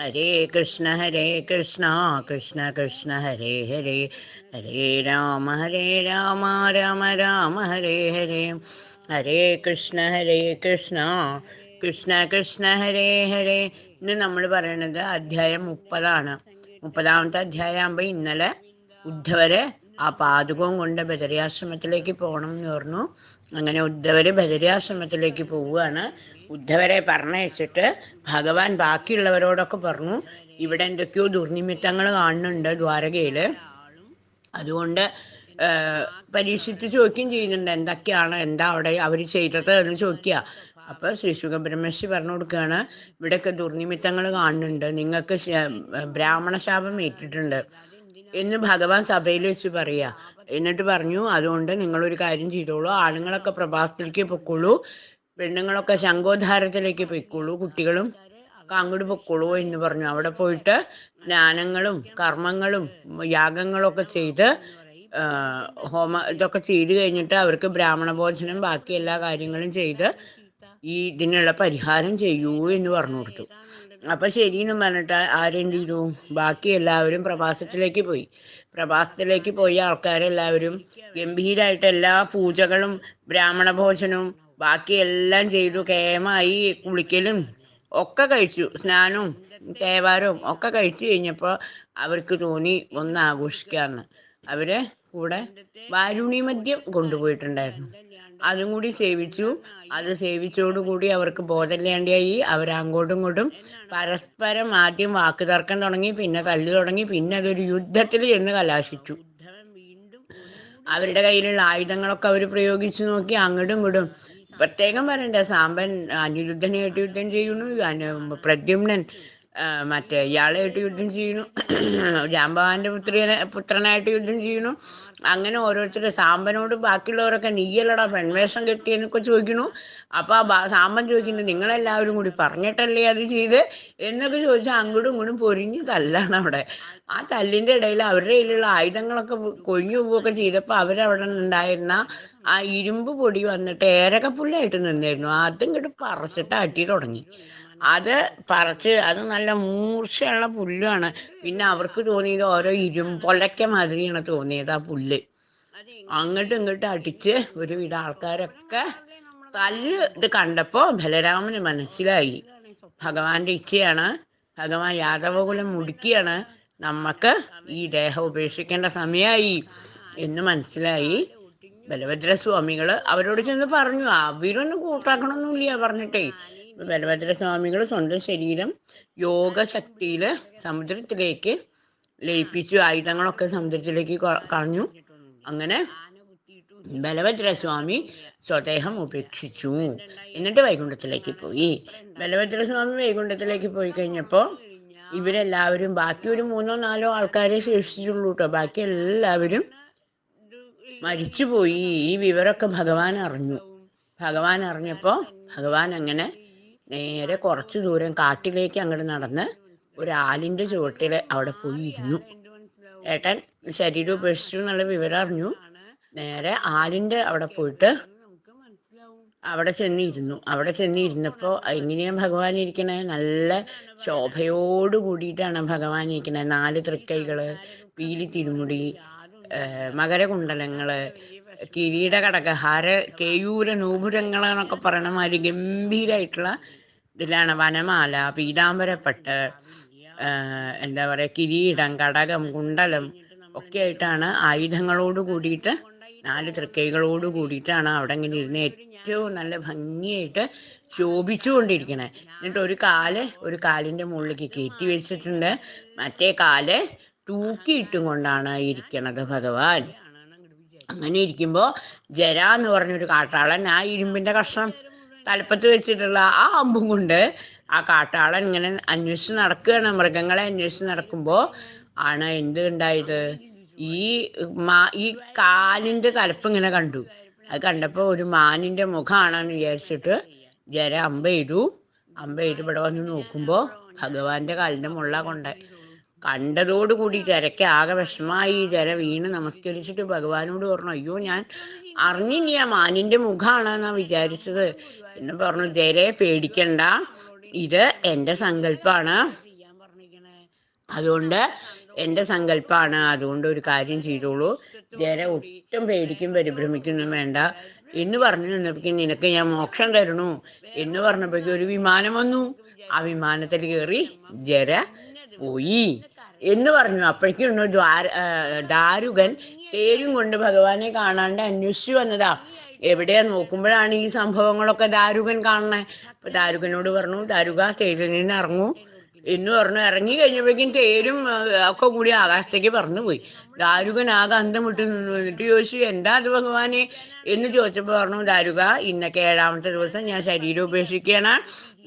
ഹരേ കൃഷ്ണ ഹരേ കൃഷ്ണ കൃഷ്ണ കൃഷ്ണ ഹരേ ഹരേ ഹരേ രാമ ഹരേ രാമ രാമ രാമ ഹരേ ഹരേ ഹരേ കൃഷ്ണ ഹരേ കൃഷ്ണ കൃഷ്ണ കൃഷ്ണ ഹരേ ഹരേ ഇന്ന് നമ്മൾ പറയണത് അധ്യായം മുപ്പതാണ്. മുപ്പതാമത്തെ അധ്യായം ആകുമ്പോൾ ഇന്നലെ ഉദ്ധവരെ ആ പാതുകവും കൊണ്ട് ബദരിയാശ്രമത്തിലേക്ക് പോകണം എന്ന് പറഞ്ഞു. അങ്ങനെ ഉദ്ധവര് ബദരിയാശ്രമത്തിലേക്ക് പോവുകയാണ്. ഉദ്ധവരെ പറഞ്ഞയച്ചിട്ട് ഭഗവാൻ ബാക്കിയുള്ളവരോടൊക്കെ പറഞ്ഞു ഇവിടെ എന്തൊക്കെയോ ദുർനിമിത്തങ്ങൾ കാണുന്നുണ്ട് ദ്വാരകയിൽ. അതുകൊണ്ട് പരീക്ഷിച്ച് ചോദിക്കുകയും ചെയ്യുന്നുണ്ട് എന്തൊക്കെയാണ് എന്താ അവിടെ അവർ ചെയ്തത് എന്ന് ചോദിക്കുക. അപ്പൊ ശ്രീ സുഖബ്രഹ്മർഷി പറഞ്ഞു കൊടുക്കുകയാണ് ഇവിടെയൊക്കെ ദുർനിമിത്തങ്ങൾ കാണുന്നുണ്ട് നിങ്ങൾക്ക് ബ്രാഹ്മണ ശാപം ഏറ്റിട്ടുണ്ട് എന്ന് ഭഗവാൻ സഭയിൽ വെച്ച് പറയാ എന്നിട്ട് പറഞ്ഞു അതുകൊണ്ട് നിങ്ങളൊരു കാര്യം ചെയ്തോളൂ ആണുങ്ങളൊക്കെ പ്രഭാസത്തിലേക്ക് പൊക്കോളൂ പെണ്ണുങ്ങളൊക്കെ ശംഖോദ്ധാരത്തിലേക്ക് പൊയ്ക്കോളൂ കുട്ടികളും അങ്ങോട്ട് പൊക്കോളൂ എന്ന് പറഞ്ഞു. അവിടെ പോയിട്ട് സ്നാനങ്ങളും കർമ്മങ്ങളും യാഗങ്ങളൊക്കെ ചെയ്ത് ഹോമ ഇതൊക്കെ ചെയ്ത് കഴിഞ്ഞിട്ട് അവർക്ക് ബ്രാഹ്മണ ഭോജനം ബാക്കി എല്ലാ കാര്യങ്ങളും ചെയ്ത് ഈ ഇതിനുള്ള പരിഹാരം ചെയ്യൂ എന്ന് പറഞ്ഞു കൊടുത്തു. അപ്പൊ ശരിയെന്ന് പറഞ്ഞിട്ട് ആരെന്ത് ചെയ്തു? ബാക്കി എല്ലാവരും പ്രവാസത്തിലേക്ക് പോയി. പ്രവാസത്തിലേക്ക് പോയ ആൾക്കാരെല്ലാവരും ഗംഭീരായിട്ട് എല്ലാ പൂജകളും ബ്രാഹ്മണ ഭോജനവും ബാക്കി എല്ലാം ചെയ്തു. കേമായി കുളിക്കലും ഒക്കെ കഴിച്ചു. സ്നാനവും തേവാരവും ഒക്കെ കഴിച്ചു കഴിഞ്ഞപ്പോൾ അവർക്ക് തോന്നി ഒന്ന് ആഘോഷിക്കാന്ന് അവർ കൂടെ വാരുണി മദ്യം കൊണ്ടുപോയിട്ടുണ്ടായിരുന്നു. അതും കൂടി സേവിച്ചു. അത് സേവിച്ചോടുകൂടി അവർക്ക് ബോധമില്ലാണ്ടായി. അവർ അങ്ങോട്ടും ഇങ്ങോട്ടും പരസ്പരം ആദ്യം വാക്ക് തർക്കം തുടങ്ങി പിന്നെ തല്ലു തുടങ്ങി പിന്നെ അതൊരു യുദ്ധത്തിൽ ചെന്ന് കലാശിച്ചു. അവരുടെ കയ്യിലുള്ള ആയുധങ്ങളൊക്കെ അവർ പ്രയോഗിച്ചു നോക്കി അങ്ങോട്ടും ഇങ്ങോട്ടും പ്രത്യേകം പറയണ്ട സാമ്പൻ അനിരുദ്ധനെ ഏറ്റുയുദ്ധം ചെയ്യുന്നു പ്രദ്യുമ്നൻ. മറ്റേ ഇയാളായിട്ട് യുദ്ധം ചെയ്യുന്നു. ജാമ്പവാന്റെ പുത്രിയെ പുത്രനായിട്ട് യുദ്ധം ചെയ്യുന്നു. അങ്ങനെ ഓരോരുത്തർ സാമ്പനോട് ബാക്കിയുള്ളവരൊക്കെ നീയല്ലടാ പെൺവേഷം കെട്ടിയെന്നൊക്കെ ചോദിക്കുന്നു. അപ്പൊ ആ സാമ്പൻ ചോദിക്കുന്നു നിങ്ങളെല്ലാവരും കൂടി പറഞ്ഞിട്ടല്ലേ അത് ചെയ്ത്? എന്നൊക്കെ ചോദിച്ചാൽ അങ്ങോട്ടും ഇങ്ങോട്ടും പൊരിഞ്ഞ് തല്ലാണ് അവിടെ. ആ തല്ലിന്റെ ഇടയിൽ അവരുടെ കയ്യിലുള്ള ആയുധങ്ങളൊക്കെ കൊഴിഞ്ഞു പോവുകയൊക്കെ ചെയ്തപ്പോൾ അവരവിടെ ഉണ്ടായിരുന്ന ആ ഇരുമ്പ് പൊടി വന്നിട്ട് ഏരകപ്പുല്ലായിട്ട് നിന്നായിരുന്നു അതും ഇങ്ങോട്ട് പറിച്ചിട്ട് അട്ടി തുടങ്ങി. അത് പറിച്ച് അത് നല്ല മൂർച്ചയുള്ള പുല്ലാണ്. പിന്നെ അവർക്ക് തോന്നിയത് ഓരോ ഇരുമ്പൊലക്ക മാതിരിയാണ് തോന്നിയത് ആ പുല്ല്. അങ്ങോട്ടും ഇങ്ങോട്ടും അടിച്ച് ഒരുവിധ ആൾക്കാരൊക്കെ തല്ല് ഇത് കണ്ടപ്പോൾ ബലരാമന് മനസ്സിലായി. ഭഗവാന്റെ ഇച്ഛയാണ് ഭഗവാൻ യാദവകുലം മുടുക്കിയാണ് നമുക്ക് ഈ ദേഹം ഉപേക്ഷിക്കേണ്ട സമയമായി എന്ന് മനസ്സിലായി. ബലഭദ്രസ്വാമികൾ അവരോട് ചെന്ന് പറഞ്ഞു അവരൊന്നും കൂട്ടാക്കണമെന്നില്ല പറഞ്ഞിട്ടേ. ബലഭദ്രസ്വാമികൾ സ്വന്തം ശരീരം യോഗശക്തിയിൽ സമുദ്രത്തിലേക്ക് ലയിപ്പിച്ചു. ആയുധങ്ങളൊക്കെ സമുദ്രത്തിലേക്ക് കളഞ്ഞു. അങ്ങനെ ബലഭദ്രസ്വാമി സ്വദേഹം ഉപേക്ഷിച്ചു. എന്നിട്ട് വൈകുണ്ഠത്തിലേക്ക് പോയി. ബലഭദ്രസ്വാമി വൈകുണ്ഠത്തിലേക്ക് പോയി കഴിഞ്ഞപ്പോൾ ഇവരെല്ലാവരും ബാക്കി ഒരു മൂന്നോ നാലോ ആൾക്കാരെ ശേഷിച്ചുള്ളൂ കേട്ടോ ബാക്കി എല്ലാവരും മരിച്ചുപോയി. ഈ വിവരമൊക്കെ ഭഗവാൻ അറിഞ്ഞു. ഭഗവാൻ അറിഞ്ഞപ്പോൾ ഭഗവാൻ അങ്ങനെ നേരെ കുറച്ചു ദൂരം കാട്ടിലേക്ക് അങ്ങോട്ട് നടന്ന് ഒരു ആലിന്റെ ചുവട്ടിൽ അവിടെ പോയി ഇരുന്നു. ഏട്ടൻ ശരീരം ഉപേക്ഷിച്ചു എന്നുള്ള വിവരം അറിഞ്ഞു. നേരെ ആലിന്റെ അവിടെ പോയിട്ട് അവിടെ ചെന്നിരുന്നു അവിടെ ചെന്നിരുന്നപ്പോൾ എങ്ങനെയാണ് ഭഗവാൻ ഇരിക്കണേ? നല്ല ശോഭയോട് കൂടിയിട്ടാണ് ഭഗവാൻ ഇരിക്കണേ. നാല് തൃക്കൈകൾ പീലി തിരുമുടി മകരകുണ്ടലങ്ങൾ കിരീട കടകഹാര കേയൂര നൂപുരങ്ങൾ എന്നൊക്കെ പറയണ മാതിരി ഇതിലാണ് വനമാല പീതാംബരപ്പെട്ട് എന്താ പറയുക കിരീടം കടകം കുണ്ടലം ഒക്കെ ആയിട്ടാണ് ആയുധങ്ങളോട് കൂടിയിട്ട് നാല് തൃക്കൈകളോട് കൂടിയിട്ടാണ് അവിടെ ഇങ്ങനെ ഇരുന്ന് ഏറ്റവും നല്ല ഭംഗിയായിട്ട് ശോഭിച്ചുകൊണ്ടിരിക്കണേ. എന്നിട്ട് ഒരു കാൽ ഒരു കാലിന്റെ മുകളിലേക്ക് കയറ്റി വെച്ചിട്ടുണ്ട്. മറ്റേ കാൽ തൂക്കിയിട്ടും കൊണ്ടാണ് ഇരിക്കണത് ഭഗവാൻ. അങ്ങനെ ഇരിക്കുമ്പോൾ ജര എന്ന് പറഞ്ഞൊരു കാട്ടാളൻ ആ ഇരുമ്പിന്റെ കഷ്ണം തലപ്പത്ത് വെച്ചിട്ടുള്ള ആ അമ്പും കൊണ്ട് ആ കാട്ടാളൻ ഇങ്ങനെ അന്വേഷിച്ച് നടക്കുകയാണ്. മൃഗങ്ങളെ അന്വേഷിച്ച് നടക്കുമ്പോൾ ആണ് എന്ത് ഉണ്ടായത്? ഈ മാ ഈ കാലിന്റെ തലപ്പ് ഇങ്ങനെ കണ്ടു. അത് കണ്ടപ്പോൾ ഒരു മാനിന്റെ മുഖമാണെന്ന് വിചാരിച്ചിട്ട് ജര അമ്പ ചെയ്തു അമ്പ ചെയ്ത് ഇവിടെ വന്ന് നോക്കുമ്പോൾ ഭഗവാന്റെ കാലിന്റെ മുള്ള കൊണ്ട് കണ്ടതോടുകൂടി ജരയ്ക്ക് ആകെ വിഷമായി. ജര വീണ് നമസ്കരിച്ചിട്ട് ഭഗവാനോട് പറഞ്ഞു അയ്യോ ഞാൻ അറിഞ്ഞില്ല മാനിന്റെ മുഖമാണെന്നാ വിചാരിച്ചത്. എന്ന് പറഞ്ഞു ജയരെ പേടിക്കണ്ട. ഇത് എന്റെ സങ്കല്പമാണ് അതുകൊണ്ട് എന്റെ സങ്കല്പമാണ് അതുകൊണ്ട് ഒരു കാര്യം ചെയ്തോളൂ. ജയരെ ഒട്ടും പേടിക്കും പരിഭ്രമിക്കൊന്നും വേണ്ട. എന്ന് പറഞ്ഞു നിന്നപ്പോഴേക്കും നിനക്ക് ഞാൻ മോക്ഷം തരണു എന്ന് പറഞ്ഞപ്പോഴേക്കും ഒരു വിമാനം വന്നു. ആ വിമാനത്തിൽ കയറി ജര പോയി എന്ന് പറഞ്ഞു. അപ്പോഴേക്കും ദ്വാര ദാരുകൻ തേരും കൊണ്ട് ഭഗവാനെ കാണാണ്ട് അന്വേഷിച്ചു വന്നതാ. എവിടെയാ നോക്കുമ്പോഴാണ് ഈ സംഭവങ്ങളൊക്കെ ദാരുകൻ കാണണേ അപ്പൊ ദാരുകനോട് പറഞ്ഞു ദാരുക തേരിൽ നിന്ന് ഇറങ്ങൂ. എന്ന് പറഞ്ഞു. ഇറങ്ങി കഴിഞ്ഞപ്പോഴേക്കും തേരും ഒക്കെ കൂടി ആകാശത്തേക്ക് പറന്നു പോയി. ദാരുകൻ ആകെ അന്തം വിട്ടു എന്നിട്ട് ചോദിച്ചു എന്താ അത് ഭഗവാനെ? എന്ന് ചോദിച്ചപ്പോൾ പറഞ്ഞു ദാരുക ഇന്നൊക്കെ ഏഴാമത്തെ ദിവസം ഞാൻ ശരീരം ഉപേക്ഷിക്കുകയാണ്.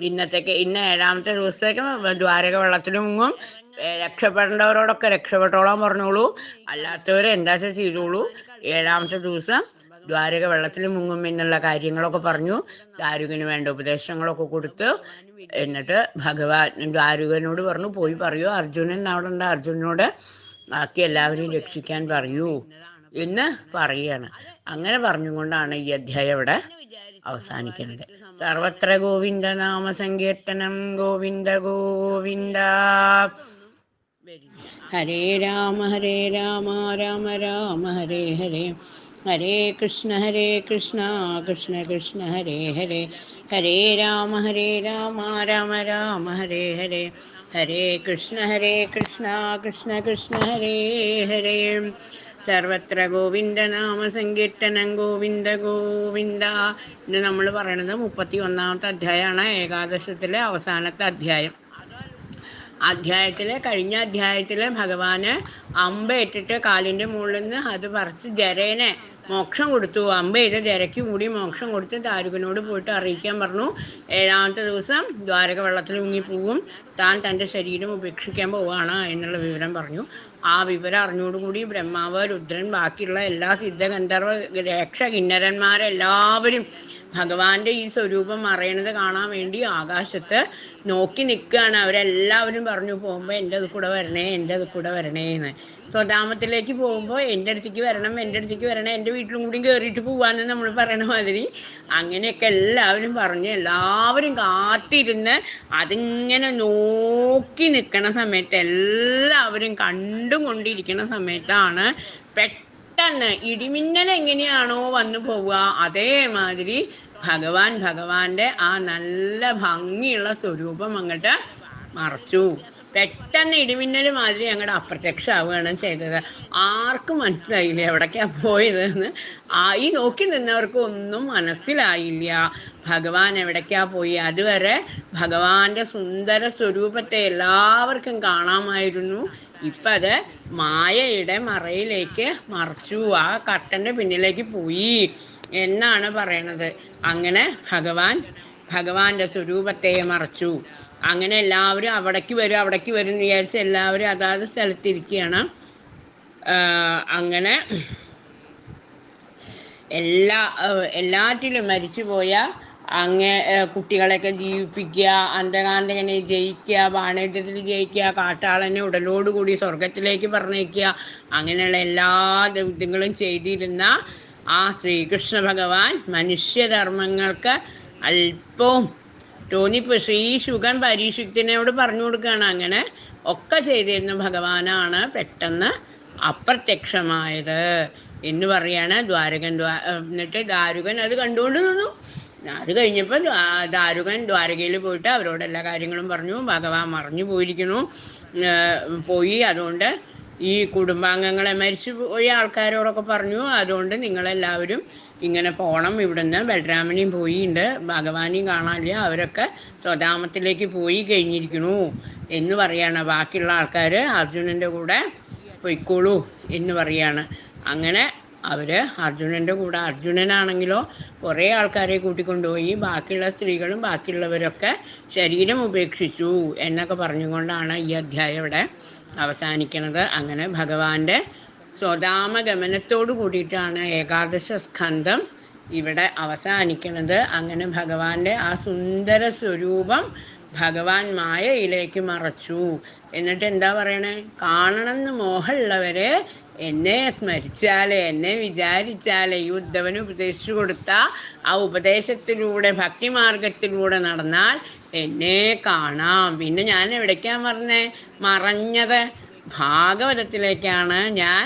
ഇന്നത്തേക്ക് ഇന്ന ഏഴാമത്തെ ദിവസത്തേക്ക് ദ്വാരക വെള്ളത്തിൽ മുങ്ങും. രക്ഷപ്പെടേണ്ടവരോടൊക്കെ രക്ഷപ്പെട്ടോളാൻ പറഞ്ഞോളൂ. അല്ലാത്തവരെ എന്താ ചെയ്തോളൂ? ഏഴാമത്തെ ദിവസം ദ്വാരക വെള്ളത്തിൽ മുങ്ങും എന്നുള്ള കാര്യങ്ങളൊക്കെ പറഞ്ഞു. ദ്വാരകന് വേണ്ട ഉപദേശങ്ങളൊക്കെ കൊടുത്ത് എന്നിട്ട് ഭഗവാൻ ദ്വാരകനോട് പറഞ്ഞു പോയി പറയൂ അർജുനൻ അവിടെ ഉണ്ട് അർജുനോട് ബാക്കി എല്ലാവരെയും രക്ഷിക്കാൻ പറയൂ എന്ന് പറയുകയാണ് അങ്ങനെ പറഞ്ഞുകൊണ്ടാണ് ഈ അധ്യായം ഇവിടെ അവസാനിക്കുന്നത്. സർവത്ര ഗോവിന്ദ നാമ സങ്കീർത്തനം ഗോവിന്ദ ഗോവിന്ദ. ഹരേ രാമ ഹരേ രാമ രാമ രാമ ഹരേ ഹരേ. ഹരേ കൃഷ്ണ ഹരേ കൃഷ്ണ കൃഷ്ണ കൃഷ്ണ ഹരേ ഹരേ ഹരേ രാമ ഹരേ രാമ രാമ രാമ ഹരേ ഹരേ ഹരേ കൃഷ്ണ ഹരേ കൃഷ്ണ കൃഷ്ണ കൃഷ്ണ ഹരേ ഹരേ സർവത്ര ഗോവിന്ദ നാമ സങ്കീർത്തനം ഗോവിന്ദ ഗോവിന്ദ ഇന്ന് നമ്മൾ പറയണത് മുപ്പത്തി ഒന്നാമത്തെ അധ്യായമാണ് ഏകാദശത്തിലെ അവസാനത്തെ അധ്യായം. അധ്യായത്തിലെ കഴിഞ്ഞ അധ്യായത്തിലെ ഭഗവാന് അമ്പ ഇട്ടിട്ട് കാലിന്റെ മുകളിൽ നിന്ന് അത് പറിച്ച് ജരേനെ മോക്ഷം കൊടുത്തു. അമ്പ ചെയ്ത ജരയ്ക്ക് കൂടി മോക്ഷം കൊടുത്ത് താരുകനോട് പോയിട്ട് അറിയിക്കാൻ പറഞ്ഞു. ഏഴാമത്തെ ദിവസം ദ്വാരക വെള്ളത്തിൽ മുങ്ങിപ്പോവും താൻ തന്റെ ശരീരം ഉപേക്ഷിക്കാൻ പോവുകയാണ് എന്നുള്ള വിവരം പറഞ്ഞു. ആ വിവരം അറിഞ്ഞോടുകൂടി ബ്രഹ്മാവ് രുദ്രൻ ബാക്കിയുള്ള എല്ലാ സിദ്ധഗന്ധർവ രക്ഷ കിന്നരന്മാരെല്ലാവരും ഭഗവാന്റെ ഈ സ്വരൂപം മറയണത് കാണാൻ വേണ്ടി ആകാശത്ത് നോക്കി നിൽക്കുകയാണ്. അവരെല്ലാവരും പറഞ്ഞു പോകുമ്പോൾ എന്റെ അത് കൂടെ വരണേ എന്റെ അത് കൂടെ വരണേ എന്ന്. സ്വധാമത്തിലേക്ക് പോകുമ്പോൾ എന്റെ അടുത്തേക്ക് വരണം എന്റെ അടുത്തേക്ക് വരണം എന്റെ വീട്ടിലും കൂടി കയറിയിട്ട് പോവാന്ന് നമ്മൾ പറയണ മാതിരി അങ്ങനെയൊക്കെ എല്ലാവരും പറഞ്ഞു എല്ലാവരും കാത്തിരുന്ന് അതിങ്ങനെ നോക്കി നിൽക്കണ സമയത്ത് എല്ലാവരും കണ്ടും കൊണ്ടിരിക്കുന്ന സമയത്താണ് പെട്ടെന്ന് ഇടിമിന്നൽ എങ്ങനെയാണോ വന്നു പോവുക അതേമാതിരി ഭഗവാൻ ഭഗവാന്റെ ആ നല്ല ഭംഗിയുള്ള സ്വരൂപം അങ്ങോട്ട് മറച്ചു. പെട്ടെന്ന് ഇടിമിന്നൽ മാതിരി ഞങ്ങളുടെ അപ്രത്യക്ഷമാവുകയാണ് ചെയ്തത്. ആർക്കും മനസ്സിലായില്ല എവിടേക്കാ പോയതെന്ന്. ആയി നോക്കി നിന്നവർക്ക് ഒന്നും മനസ്സിലായില്ല. ഭഗവാൻ എവിടേക്കാ പോയി? അതുവരെ ഭഗവാന്റെ സുന്ദര സ്വരൂപത്തെ എല്ലാവർക്കും കാണാമായിരുന്നു. ഇപ്പം അത് മായയുടെ മറയിലേക്ക് മറച്ചു. ആ കട്ടന്റെ പിന്നിലേക്ക് പോയി എന്നാണ് പറയണത്. അങ്ങനെ ഭഗവാൻ ഭഗവാന്റെ സ്വരൂപത്തെ മറച്ചു. അങ്ങനെ എല്ലാവരും അവിടേക്ക് വരും അവിടേക്ക് വരും എന്ന് വിചാരിച്ച് എല്ലാവരും അതാത് സ്ഥലത്തിരിക്കുകയാണ് അങ്ങനെ എല്ലാ എല്ലാറ്റിലും മരിച്ചുപോയ അങ്ങ് കുട്ടികളെയൊക്കെ ജീവിപ്പിക്കുക അന്ധകാന്തകനെ ജയിക്കുക ബാണേറ്റത്തിൽ ജയിക്കുക കാട്ടാളനെ ഉടലോടുകൂടി സ്വർഗത്തിലേക്ക് പറഞ്ഞേക്കുക അങ്ങനെയുള്ള എല്ലാ ദൗത്യങ്ങളും ചെയ്തിരുന്ന ആ ശ്രീകൃഷ്ണ ഭഗവാൻ മനുഷ്യധർമ്മങ്ങൾക്ക് അല്പവും തോന്നിപ്പോ ശ്രീ ശുഗൻ പരീക്ഷിക്കുന്നതിനോട് പറഞ്ഞു കൊടുക്കുകയാണ്. അങ്ങനെ ഒക്കെ ചെയ്തിരുന്ന ഭഗവാനാണ് പെട്ടെന്ന് അപ്രത്യക്ഷമായത് എന്ന് പറയാണ്. ദ്വാരകൻ ദ്വാ എന്നിട്ട് ദാരുകൻ അത് കണ്ടുകൊണ്ട് നിന്നു. അത് കഴിഞ്ഞപ്പോൾ ദാരുകൻ ദ്വാരകയിൽ പോയിട്ട് അവരോട് എല്ലാ കാര്യങ്ങളും പറഞ്ഞു. ഭഗവാൻ മറിഞ്ഞു പോയിരിക്കുന്നു. പോയി. അതുകൊണ്ട് ഈ കുടുംബാംഗങ്ങളെ മരിച്ചു പോയ ആൾക്കാരോടൊക്കെ പറഞ്ഞു. അതുകൊണ്ട് നിങ്ങളെല്ലാവരും ഇങ്ങനെ പോകണം ഇവിടുന്ന് ബലരാമനെയും പോയിണ്ട്. ഭഗവാനെയും കാണാനില്ല. അവരൊക്കെ സ്വധാമത്തിലേക്ക് പോയി കഴിഞ്ഞിരിക്കുന്നു എന്ന് പറയാണ്. ബാക്കിയുള്ള ആൾക്കാർ അർജുനന്റെ കൂടെ പൊയ്ക്കോളൂ എന്ന് പറയാണ്. അങ്ങനെ അവർ അർജുനന്റെ കൂടെ അർജുനനാണെങ്കിലോ കുറേ ആൾക്കാരെ കൂട്ടിക്കൊണ്ടുപോയി. ബാക്കിയുള്ള സ്ത്രീകളും ബാക്കിയുള്ളവരൊക്കെ ശരീരം ഉപേക്ഷിച്ചു എന്നൊക്കെ പറഞ്ഞുകൊണ്ടാണ് ഈ അധ്യായം ഇവിടെ അവസാനിക്കുന്നത് അങ്ങനെ ഭഗവാന്റെ സ്വതാമഗമനത്തോടു കൂടിയിട്ടാണ് ഏകാദശ സ്കന്ധം ഇവിടെ അവസാനിക്കുന്നത് അങ്ങനെ ഭഗവാന്റെ ആ സുന്ദര സ്വരൂപം ഭഗവാൻ മായയിലേക്ക് മറച്ചു. എന്നിട്ട് എന്താ പറയണേ? കാണണമെന്ന് മോഹമുള്ളവര് എന്നെ സ്മരിച്ചാലേ എന്നെ വിചാരിച്ചാലേ ഈ ഉദ്ധവന് ഉപദേശിച്ചു കൊടുത്ത ആ ഉപദേശത്തിലൂടെ ഭക്തിമാർഗത്തിലൂടെ നടന്നാൽ എന്നെ കാണാം. പിന്നെ ഞാൻ എവിടേക്കാ പറഞ്ഞേ മറഞ്ഞത് ഭാഗവതത്തിലേക്കാണ് ഞാൻ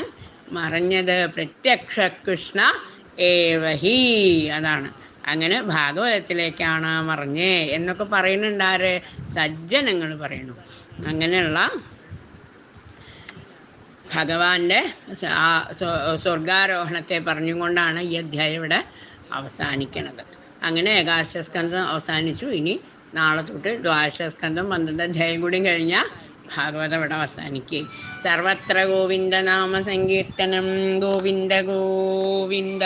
മറഞ്ഞത്. പ്രത്യക്ഷ കൃഷ്ണ ഏവഹി. അതാണ്. അങ്ങനെ ഭാഗവതത്തിലേക്കാണ് മറിഞ്ഞേ എന്നൊക്കെ പറയുന്നുണ്ടാര് സജ്ജനങ്ങൾ പറയുന്നു. അങ്ങനെയുള്ള ഭഗവാന്റെ ആ സ്വ- സ്വർഗാരോഹണത്തെ പറഞ്ഞുകൊണ്ടാണ് ഈ അധ്യായം ഇവിടെ അവസാനിക്കുന്നത് അങ്ങനെ ഏകാശസ്കന്ധം അവസാനിച്ചു. ഇനി നാളെ തൊട്ട് ദ്വാദശസ്കന്ധം പന്ത്രണ്ട് അധ്യായം കൂടി കഴിഞ്ഞാൽ ഭാഗവതം ഇവിടെ അവസാനിക്കുകയും. സർവത്ര ഗോവിന്ദ നാമ സങ്കീർത്തനം. ഗോവിന്ദ ഗോവിന്ദ.